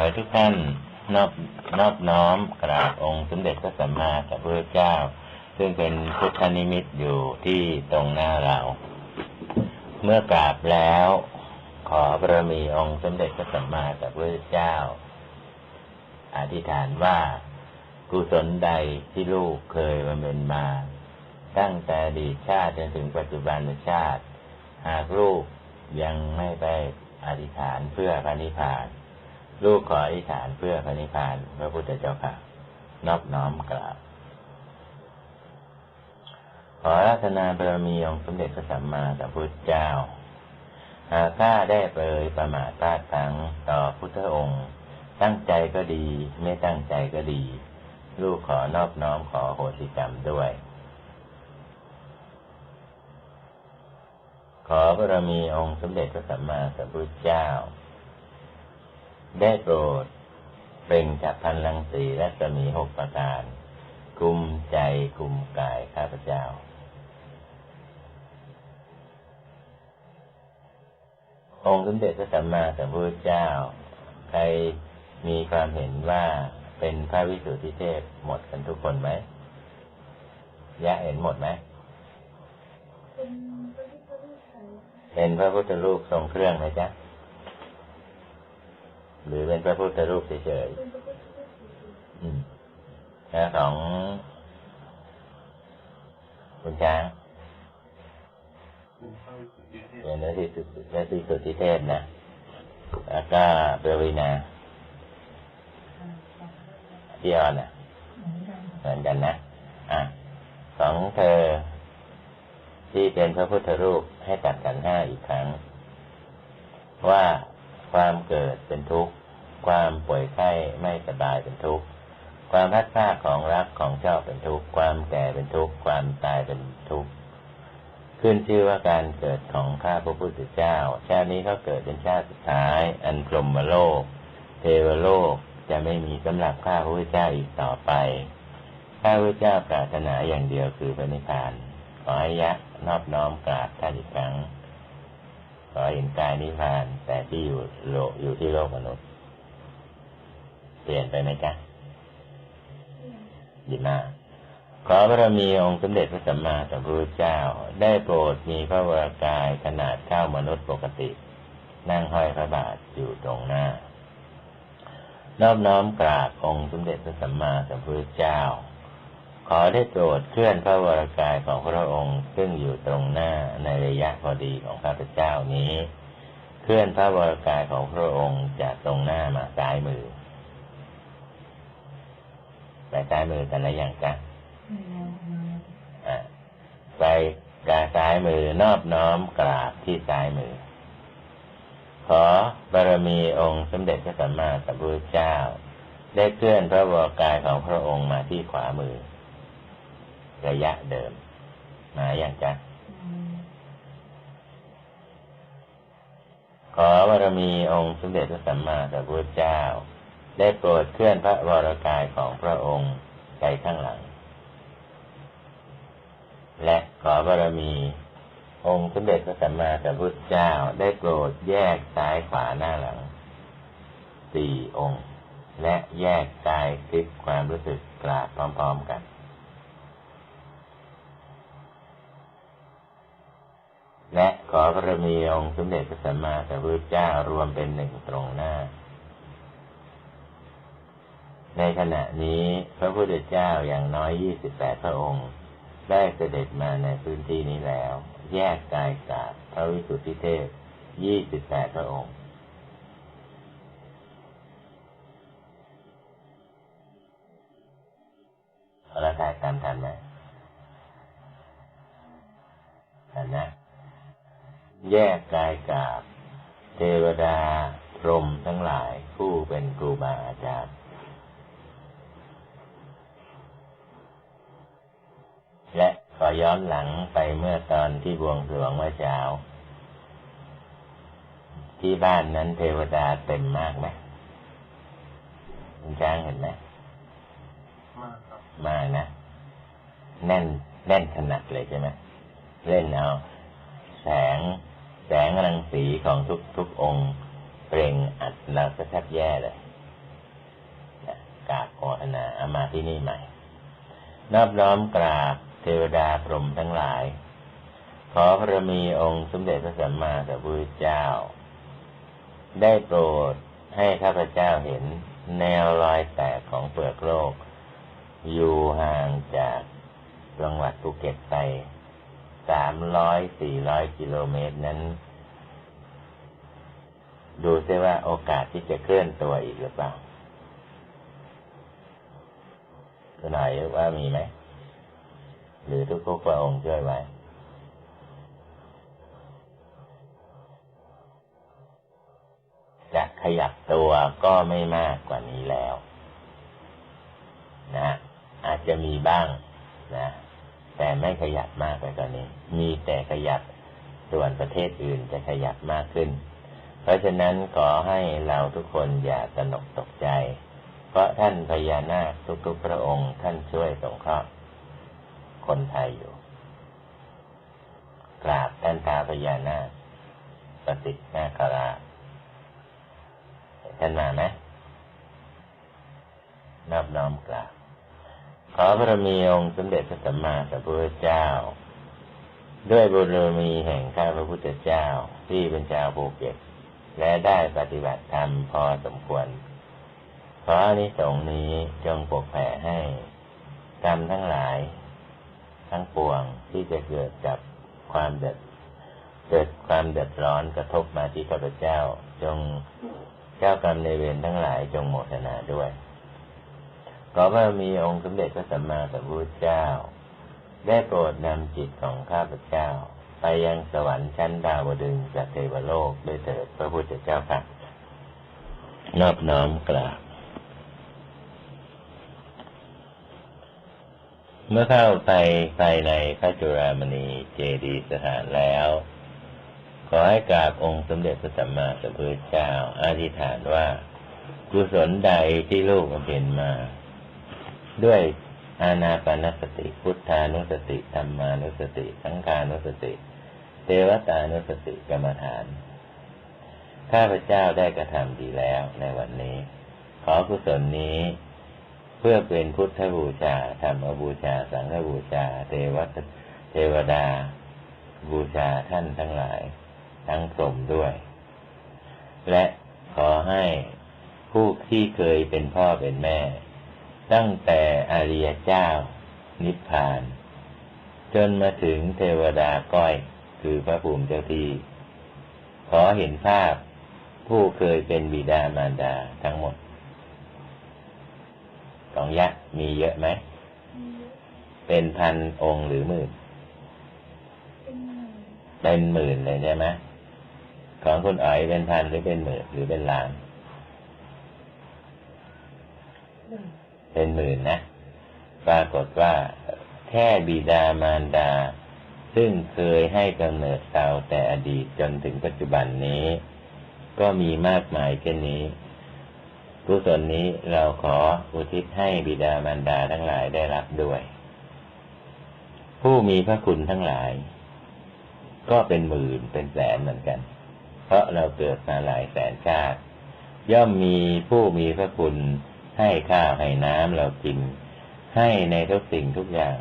ขอให้ทุกท่านนอบนอบน้อมกราบองค์สมเด็จพระสัมมาสัมพุทธเจ้า ซึ่งเป็นพุทธนิมิตอยู่ที่ตรงหน้าเรา เมื่อกราบแล้ว ขอบารมีองค์สมเด็จพระสัมมาสัมพุทธเจ้า อธิษฐานว่ากุศลใดที่ลูกเคยบำเพ็ญมา ตั้งแต่อดีตชาติจนถึงปัจจุบันชาติ หากลูกยังไม่ไปอธิษฐานเพื่อพระนิพพาน ลูกขออธิษฐานเพื่อพระนิพพานพระพุทธเจ้าค่ะ นอบน้อมกราบ ขอรัตนาบารมีองค์สมเด็จพระสัมมาสัมพุทธเจ้า หากข้าได้เปรยประมาทพลาดพลั้งต่อพุทธองค์ ตั้งใจก็ดี ไม่ตั้งใจก็ดี ลูกขอนอบน้อมขอโหสิกรรมด้วย ขอบารมีองค์สมเด็จพระสัมมาสัมพุทธเจ้า ได้โปรดเปล่งจากพันลังสีและจะมีหกประการกุมใจกุมกายข้าพเจ้า องค์สมเด็จพระสัมมาสัมพุทธเจ้า ใครมีความเห็นว่าเป็นพระวิสุทธิเทพหมดกันทุกคนไหมยะเห็นหมดไหม เป็นพระพุทธรูปทรงเครื่องไหมจ๊ะ หรือเป็นพระพุทธรูปเฉยๆอืมแล้วของคุณช้างเป็นนที่สุนที่สุดทธิเทพนะแล้วก็เบลวินาพี่ออนนะเหมือนกันนะอะของเธอ ที่เป็นพระพุทธรูปให้ตัดกันห้าอีกครั้ง ว่าความเกิดเป็นทุกข์ ความป่วยไข้ไม่สบายเป็นทุกข์ ความพัดพลาดของรักของชอบเป็นทุกข์ ความแก่เป็นทุกข์ ความตายเป็นทุกข์ ขึ้นชื่อว่าการเกิดของข้าพระพุทธเจ้า ชาตินี้เขาเกิดเป็นชาติสุดท้าย อันพรหมโลก เทวโลกจะไม่มีสำหรับข้าพระพุทธเจ้าอีกต่อไป ข้าพระพุทธเจ้าปรารถนาอย่างเดียวคือพระนิพพาน ขอให้ยะนอบน้อมกราบท่านอีกครั้งขอเห็นกายนิพพานแต่ที่อยู่โลกอยู่ที่โลกมนุษย์ ปลี่ยนไปไหมจ๊ะดีมากขอบารมีองค์สมเด็จพระสัมมาสัมพุทธเจ้า ได้โปรดมีพระวรากายขนาดเท่ามนุษย์ปกติ นั่งห้อยพระบาทอยู่ตรงหน้า นอบน้อมกราบองค์สมเด็จพระสัมมาสัมพุทธเจ้า ขอได้โปรดเคลื่อนพระวรากายของพระองค์ซึ่งอยู่ตรงหน้าในระยะพอดีของข้าพเจ้านี้ เคลื่อนพระวรากายของพระองค์จากตรงหน้ามาซ้ายมือ ไปซ้ายมือกันแล้วยังจ๊ะอะไปกาซ้ายมือนอบน้อมกราบที่ซ้ายมือ ขอบารมีองค์สมเด็จพระสัมมาสัมพุทธเจ้า ได้เคลื่อนพระวรากายของพระองค์มาที่ขวามือ ระยะเดิม มาอย่างจ๊ะขอบารมีองค์สมเด็จพระสัมมาสัมพุทธเจ้า ได้โปรดเคลื่อนพระวรากายของพระองค์ไปข้างหลัง และขอบารมี องค์สมเด็จพระสัมมาสัมพุทธเจ้าได้โปรดแยกซ้ายขวาหน้าหลังสี่องค์ และแยกกายคลิปความรู้สึกกราบพร้อมๆกันและขอบารมีองค์สมเด็จพระสัมมาสัมพุทธเจ้ารวมเป็นหนึ่งตรงหน้า ในขณะนี้พระพุทธเจ้าอย่างน้อยยี่สิบแปดพระองค์ ได้เสด็จมาในพื้นที่นี้แล้ว แยกกายจากพระวิสุทธิเทพยี่สิบแปดพระองค์ เราได้ตามทันไหมทันนะ แยกกายกาบเทวดาพรมทั้งหลายผู้เป็นครูบาอาจารย์ และข อย้อนหลังไปเมื่อตอนที่บวงสรวงเมื่อเช้า ที่บ้านนั้นเทวดาเต็มมากไหมคุณช้างเห็นไหมมากครับมากนะ แน่นแน่นขนาดเลยใช่ไหมเล่นเอา แสงแสงรังสีของทุกทุกองค์เปล่งอัดเราก็แทบแย่เลยกราบโอทนาเอามาที่นี่ใหม่ นอบน้อมกราบ เทวดาพรหมทั้งหลาย ขอพระมีองค์สมเด็จพระสัมมาสัมพุทธเจ้า ได้โปรดให้ข้าพเจ้าเห็นแนวรอยแตกของเปลือกโลก อยู่ห่างจากจังหวัดภูเก็ตไปสามร้อยสี่ร้อยกิโลเมตรนั้น ดูซิว่าโอกาสที่จะเคลื่อนตัวอีกหรือเปล่าหน่อยว่ามีไหม หรือทุกทุกพระองค์ช่วยไว้จะขยับตัวก็ไม่มากกว่านี้แล้วนะอาจจะมีบ้างนะแต่ไม่ขยับมากไปกว่านี้ มีแต่ขยับส่วนประเทศอื่นจะขยับมากขึ้น เพราะฉะนั้นขอให้เราทุกคนอย่าตนกตกใจ เพราะท่านพญานาคทุกๆพระองค์ท่านช่วยสงเคราะห์ คนไทยอยู่ กราบท่านท้าพญานาคประสิทธิ์นาคราท่านมาไหมนอบน้อมกราบขอพระมีองค์สมเด็จพระสัมมาสัมพุทธเจ้า ด้วยบุญมีแห่งข้าพระพุทธเจ้าที่เป็นชาวภูเก็ตและได้ปฏิบัติธรรมพอสมควรขออานิสงส์นี้จงปกแผ่ให้กรรมทั้งหลาย ทั้งปวงที่จะเกิดกับความเดือดเกิดความเดือดร้อนกระทบมาที่ข้าพเจ้า จงเจ้ากรรมในเวรทั้งหลายจงโมทนาด้วยขอพระมีองค์สมเด็จพระสัมมาสัมพุทธเจ้า ได้โปรดนำจิตของข้าพเจ้า ไปยังสวรรค์ชั้นดาวดึงจากเทวโลกด้วยเถิดพระพุทธเจ้าค่ะนอบน้อมกราบ เมื่อเข้าไปภายในพระจุรามณีเจดีสถานแล้ว ขอให้กราบองค์สมเด็จพระสัมมาสัมพุทธเจ้าอธิษฐานว่า กุศลใดที่ลูกบำเพ็ญมา ด้วยอานาปานสติ พุทธานุสติธรรมานุสติ สังขานุสติ เทวตานุสติกรรมฐานข้าพเจ้าได้กระทำดีแล้วในวันนี้ ขอกุศลนี้ เพื่อเป็นพุทธบูชาธรรมบูชา สังฆบูชา เทวเทวดา บูชาท่านทั้งหลาย ทั้งสมด้วย และขอให้ผู้ที่เคยเป็นพ่อเป็นแม่ ตั้งแต่อริยเจ้า นิพพาน จนมาถึงเทวดาก้อย คือพระภูมิเจ้าที่ ขอเห็นภาพผู้เคยเป็นบิดามารดาทั้งหมด ของยักษ์มีเยอะไหม เป็นพันองค์หรือหมื่น เป็นหมื่นเลยใช่ไหมของคุณอ๋อยเป็นพันหรือเป็นหมื่นหรือเป็นล้าน เป็นหมื่นนะปรากฏว่าแค่บิดามารดา ซึ่งเคยให้กำเนิดเราแต่อดีตจนถึงปัจจุบันนี้ ก็มีมากมายเช่นนี้ กุศลนี้เราขออุทิศให้บิดามารดาทั้งหลายได้รับด้วยผู้มีพระคุณทั้งหลาย ก็เป็นหมื่นเป็นแสนเหมือนกัน เพราะเราเกิดมาหลายแสนชาติ ย่อมมีผู้มีพระคุณ ให้ข้าวให้น้ำเรากิน ให้ในทุกสิ่งทุกอย่าง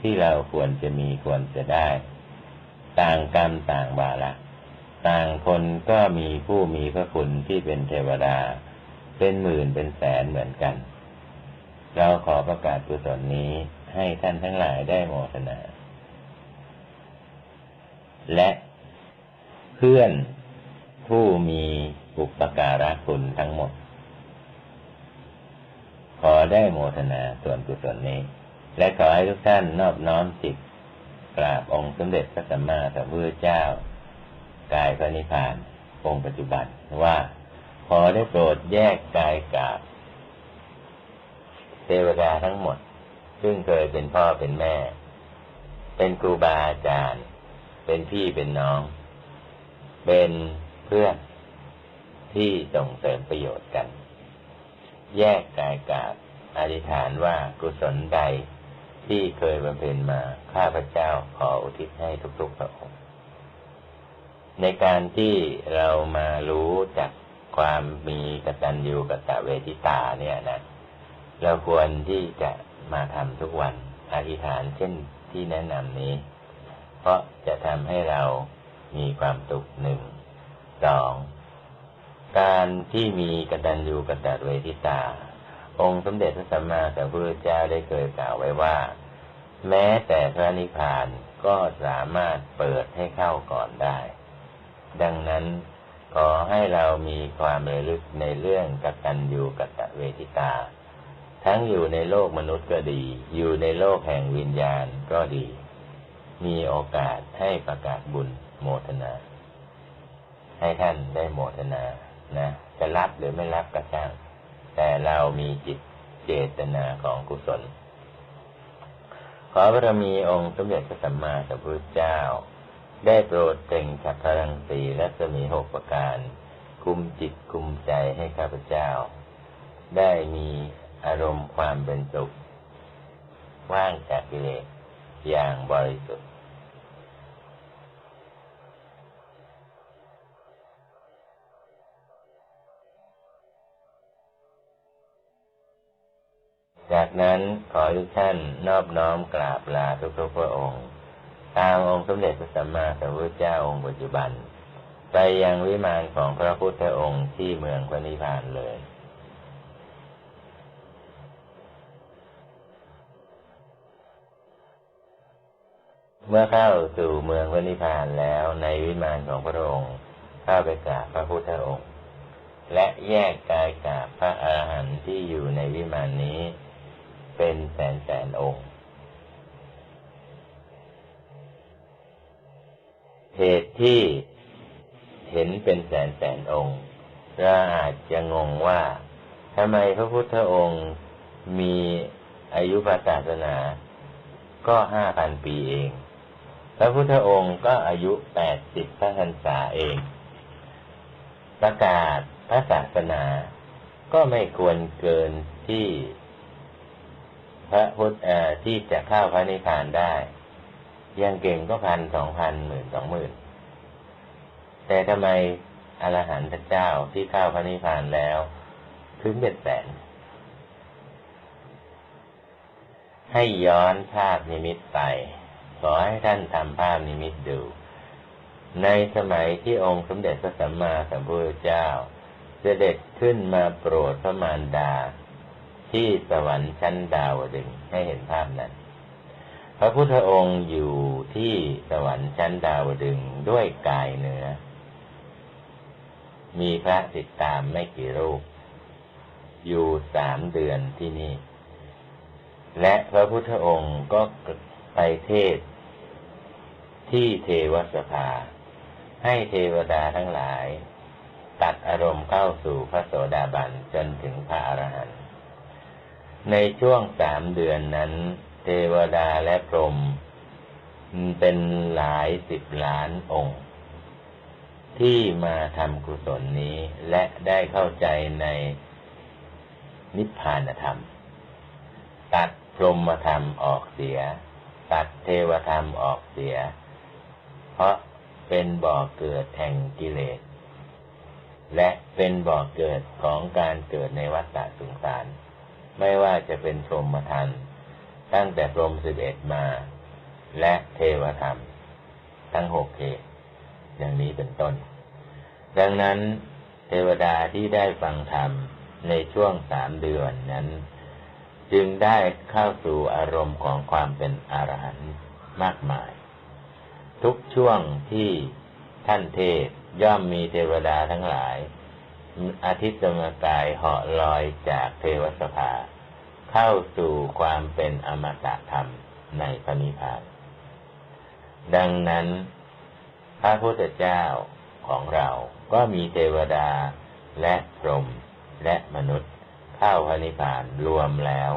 ที่เราควรจะมีควรจะได้ ต่างกรรมต่างบาละ ต่างคนก็มีผู้มีพระคุณที่เป็นเทวดา เป็นหมื่นเป็นแสนเหมือนกัน เราขอประกาศกุศลนี้ให้ท่านทั้งหลายได้โมทนา และเพื่อนผู้มีอุปการะคุณทั้งหมด ขอได้โมทนาส่วนกุศลนี้ และขอให้ทุกท่านนอบน้อมจิตกราบองค์สมเด็จพระสัมมาสัมพุทธเจ้ากายพระนิพพานองค์ปัจจุบันว่า ขอได้โปรดแยกกายกราบเทวดาทั้งหมด ซึ่งเคยเป็นพ่อเป็นแม่ เป็นครูบาอาจารย์ เป็นพี่เป็นน้อง เป็นเพื่อนที่ส่งเสริมประโยชน์กัน แยกกายกาบอธิษฐานว่ากุศลใดที่เคยบำเพ็ญมาข้าพเจ้าขออุทิศให้ทุกๆพระองค์ในการที่เรามารู้จาก ความมีกตัญญูกตเวทิตาเนี่ยนะเราควรที่จะมาทำทุกวันอธิษฐานเช่นที่แนะนำนี้ เพราะจะทำให้เรามีความสุขหนึ่งสองการที่มีกตัญญูกตเวทิตา องค์สมเด็จพระสัมมาสัมพุทธเจ้าได้เคยกล่าวไว้ว่า แม้แต่พระนิพพานก็สามารถเปิดให้เข้าก่อนได้ ดังนั้น ขอให้เรามีความระลึกในเรื่องกตัญญูกตเวทิตา ทั้งอยู่ในโลกมนุษย์ก็ดี อยู่ในโลกแห่งวิญญาณก็ดี มีโอกาสให้ประกาศบุญโมทนา ให้ท่านได้โมทนานะจะรับหรือไม่รับก็ช่าง แต่เรามีจิตเจตนาของกุศล ขอบารมีองค์สมเด็จพระสัมมาสัมพุทธเจ้า ได้โปรดเต่งฉัตรพลังสีและสมีหกประการ คุมจิตคุมใจให้ข้าพเจ้า ได้มีอารมณ์ความเป็นสุข ว่างจากกิเลสอย่างบริสุทธิ์จากนั้นขอทุกท่านนอบน้อมกราบลาทุกทุกพระองค์ ตามองค์สมเด็จพระสัมมาสัมพุทธเจ้าองค์ปัจจุบัน ไปยังวิมานของพระพุทธองค์ที่เมืองพระนิพพานเลยเมื่อเข้าสู่เมืองพระนิพพานแล้วในวิมานของพระองค์เข้าไปกราบพระพุทธองค์ และแยกกายกราบพระอรหันต์ที่อยู่ในวิมานนี้ เป็นแสนแสนองค์ เหตุที่เห็นเป็นแสนแสนองค์เราอาจจะงงว่าทำไมพระพุทธองค์มีอายุพระศาสนาก็ห้าพันปีเอง พระพุทธองค์ก็อายุแปดสิบพระพรรษาเอง ประกาศพระศาสนาก็ไม่ควรเกินที่พระพุทธที่จะเข้าพระนิพพานได้ ยังเก่งก็พันสองพันหมื่นสองหมื่นแต่ทำไมอรหันตเจ้าที่เข้าพระนิพพานแล้ว ถึงเป็นแสน ให้ย้อนภาพนิมิตไป ขอให้ท่านทำภาพนิมิตดู ในสมัยที่องค์สมเด็จพระสัมมาสัมพุทธเจ้าเสด็จขึ้นมาโปรดพระมารดา ที่สวรรค์ชั้นดาวดึงให้เห็นภาพนั้น ระพุทธองค์อยู่ที่สวรรค์ชั้นดาวดึงด้วยกายเนื้อ มีพระติดตามไม่กี่รูป อยู่สามเดือนที่นี่ และพระพุทธองค์ก็ไปเทศ ที่เทวสภา ให้เทวดาทั้งหลาย ตัดอารมณ์เข้าสู่พระโสดาบันจนถึงพระอรหันต์ในช่วงสามเดือนนั้น เทวดาและพรหมเป็นหลายสิบล้านองค์ ที่มาทำกุศลนี้และได้เข้าใจในนิพพานธรรม ตัดพรหมธรรมออกเสีย ตัดเทวธรรมออกเสีย เพราะเป็นบ่อเกิดแห่งกิเลส และเป็นบ่อเกิดของการเกิดในวัฏฏะสงสาร ไม่ว่าจะเป็นพรหมธรรม ตั้งแต่พรมสิบเอ็ดมา และเทวธรรม ทั้งหกเขตอย่างนี้เป็นต้น ดังนั้นเทวดาที่ได้ฟังธรรมในช่วงสามเดือนนั้น จึงได้เข้าสู่อารมณ์ของความเป็นอรหันต์มากมาย ทุกช่วงที่ท่านเทศย่อมมีเทวดาทั้งหลายอาทิตย์สมกายเหาะลอยจากเทวสภา เข้าสู่ความเป็นอมตะธรรมในพระนิพพาน ดังนั้น พระพุทธเจ้าของเราก็มีเทวดาและพรหมและมนุษย์เข้าพระนิพพานรวมแล้ว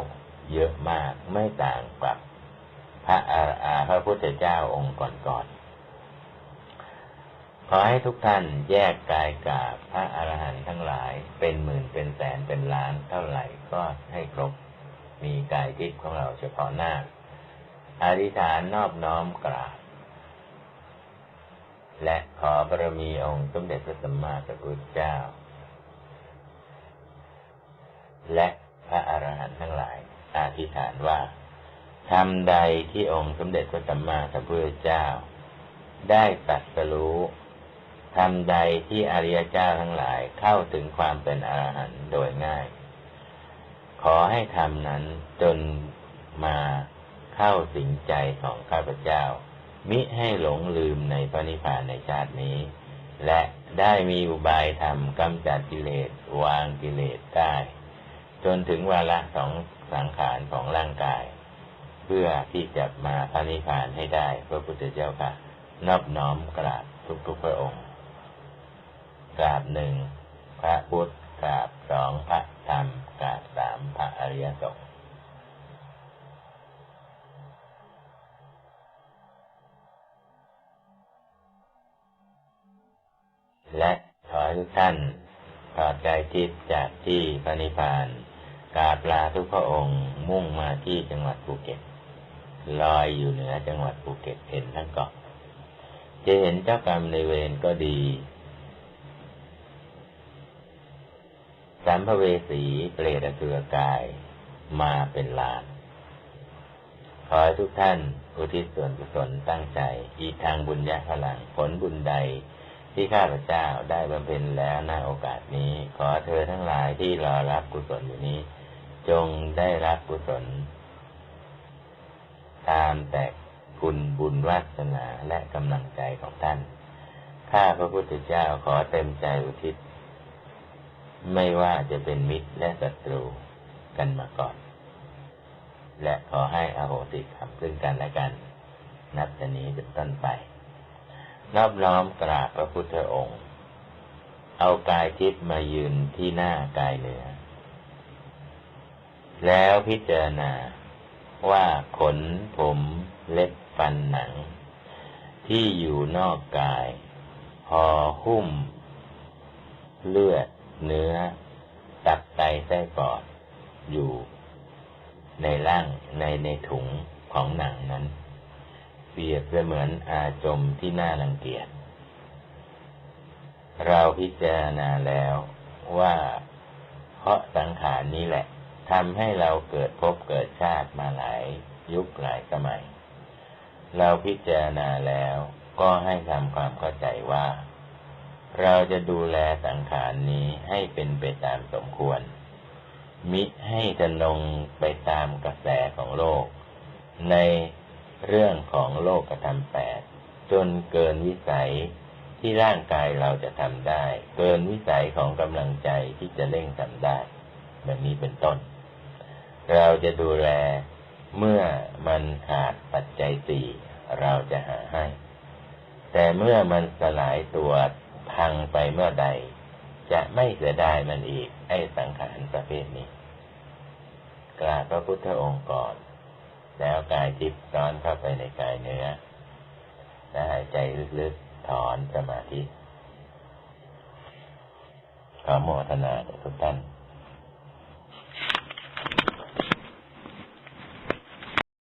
เยอะมากไม่ต่างกับพระอาอาพระพุทธเจ้าองค์ก่อนๆขอให้ทุกท่านแยกกายกาบพระอรหันต์ทั้งหลายเป็นหมื่นเป็นแสนเป็นล้านเท่าไหร่ก็ให้ครบ มีกายทิพย์ของเราเฉพาะหน้า อธิษฐานนอบน้อมกราบ และขอบารมีองค์สมเด็จพระสัมมาสัมพุทธเจ้า และพระอรหันต์ทั้งหลาย อธิษฐานว่าทำใดที่องค์สมเด็จพระสัมมาสัมพุทธเจ้า ได้ตรัสรู้ทำใดที่อริยเจ้าทั้งหลายเข้าถึงความเป็นอรหันต์โดยง่าย ขอให้ทำนั้นจนมาเข้าสิงใจของข้าพเจ้า มิให้หลงลืมในพระนิพพานในชาตินี้ และได้มีอุบายธรรมกำจัดกิเลสวางกิเลสได้ จนถึงวาระสองสังขารของร่างกาย เพื่อที่จะมาพระนิพพานให้ได้พระพุทธเจ้าค่ะ นอบน้อมกราบทุกๆพระองค์กราบหนึ่งพระพุทธกราบสองพระ ระอริยสงฆ์และขอให้ทุกท่านถอดกายทิพย์จากที่พระนิพพานกราบลาทุกพระองค์มุ่งมาที่จังหวัดภูเก็ต ลอยอยู่เหนือจังหวัดภูเก็ตเห็นทั้งเกาะจะเห็นเจ้ากรรมในเวรก็ดี สัมภเวสีเปรตอสุรกายมาเป็นลานขอให้ทุกท่านอุทิศส่วนกุศลตั้งใจ อีกทางบุญญาพลังผลบุญใดที่ข้าพเจ้าได้บำเพ็ญแล้วณโอกาสนี้ ขอเธอทั้งหลายที่รอรับกุศลอยู่นี้ จงได้รับกุศล ตามแต่คุณบุญวาสนาและกำลังใจของท่าน ข้าพระพุทธเจ้าขอเต็มใจอุทิศ ไม่ว่าจะเป็นมิตรและศัตรูกันมาก่อน และขอให้อโหสิกรรมซึ่งกันและกัน นับจากนี้เป็นต้นไป นอบน้อมกราบพระพุทธองค์ เอากายทิพย์มายืนที่หน้ากายเหนือ แล้วพิจารณาว่าขนผมเล็บฟันหนัง ที่อยู่นอกกายพอหุ้ม เลือด เนื้อตับไตไส้ปอดอยู่ในร่างในในถุงของหนังนั้น เปรียบเสมือนอาจมที่น่ารังเกียจ เราพิจารณาแล้วว่า เพราะสังขารนี้แหละทำให้เราเกิดพบเกิดชาติมาหลายยุคหลายสมัย เราพิจารณาแล้วก็ให้ทำความเข้าใจว่า เราจะดูแลสังขารนี้ให้เป็นไปตามสมควร มิให้ทะนงไปตามกระแสของโลก ในเรื่องของโลกกระทำแปดจนเกินวิสัยที่ร่างกายเราจะทำได้ เกินวิสัยของกำลังใจที่จะเร่งทำได้แบบนี้เป็นต้น เราจะดูแลเมื่อมันขาดปัจจัยสี่เราจะหาให้ แต่เมื่อมันสลายตัว พังไปเมื่อใด จะไม่เสียดายมันอีก ไอ้สังขารประเภทนี้กราบพระพุทธองค์ก่อน แล้วกายจิตซ้อนเข้าไปในกายเนื้อและหายใจลึกๆ ถอนสมาธิขอโมทนาทุกท่าน